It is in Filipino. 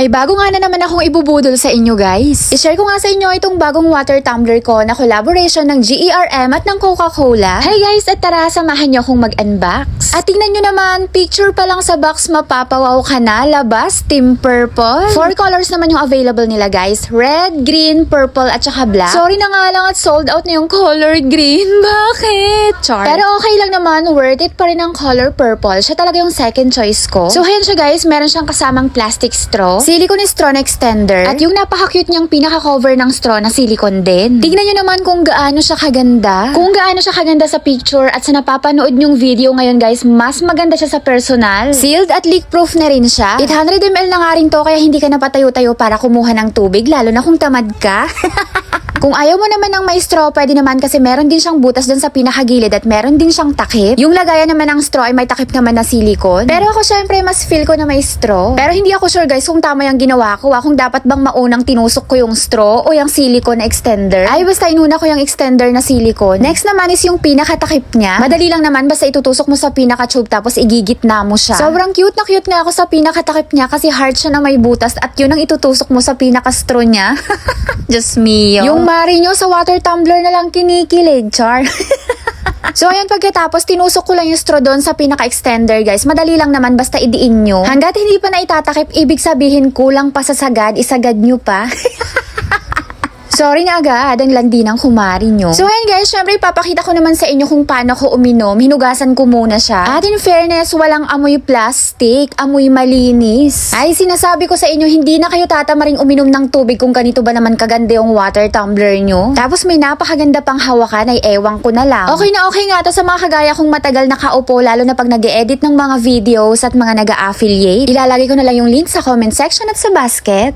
May bago nga na naman akong ibubudol sa inyo guys. I-share ko nga sa inyo itong bagong water tumbler ko na collaboration ng GERM at ng Coca-Cola. Hey guys, at tara samahan nyo akong mag-unbox. At tingnan nyo naman, picture pa lang sa box mapapawaw ka na. Labas, team purple. Four colors naman yung available nila guys. Red, green, purple at saka black. Sorry na nga lang at sold out na yung color green. Bakit? Char. Pero okay lang naman, worth it pa rin ang color purple. Siya talaga yung second choice ko. So ayan siya guys, meron siyang kasamang plastic straw, silicone straw na extender, at yung napaka-cute niyang pinaka-cover ng straw na silicone din. Tignan nyo naman kung gaano siya kaganda. Kung gaano siya kaganda sa picture at sa napapanood nyong video ngayon guys, mas maganda siya sa personal. Sealed at leak-proof na rin siya. 800ml na nga rin to kaya hindi ka napatayo-tayo para kumuha ng tubig, lalo na kung tamad ka. Kung ayaw mo naman ng may straw, pwede naman kasi meron din siyang butas dun sa pinakagilid at meron din siyang takip. Yung lagayan naman ng straw ay may takip naman na silicone. Pero ako syempre mas feel ko na may straw. Pero hindi ako sure guys kung tama yung ginawa ko. ah, Kung dapat bang maunang tinusok ko yung straw o yung silicone extender. Ay basta inuna ko yung extender na silicone. Next naman is yung pinakatakip niya. Madali lang naman basta itutusok mo sa pinaka-tube tapos igigit na mo siya. Sobrang cute na cute nga ako sa pinakatakip niya kasi hard siya na may butas at yun ang itutusok mo sa pinaka-straw niya. Just me. Yung mari nyo sa water tumbler na lang kinikilig, char. So ayan pagkatapos tinusok ko lang yung straw doon sa pinaka-extender guys. Madali lang naman basta idiin nyo. Hanggat hindi pa naitatakip, ibig sabihin kulang pa sa sagad, isagad nyo pa. Sorry na agad, ang landi ng kumari nyo. So ayan guys, syempre ipapakita ko naman sa inyo kung paano ko uminom. Hinugasan ko muna siya. At in fairness, walang amoy plastic, amoy malinis. Ay, sinasabi ko sa inyo, hindi na kayo tatamaring uminom ng tubig kung ganito ba naman kaganda yung water tumbler nyo. Tapos may napakaganda pang hawakan ay ewan ko na lang. Okay na okay nga to sa mga kagaya kong matagal nakaupo lalo na pag nag edit ng mga videos at mga nag affiliate Ilalagay ko na lang yung link sa comment section at sa basket.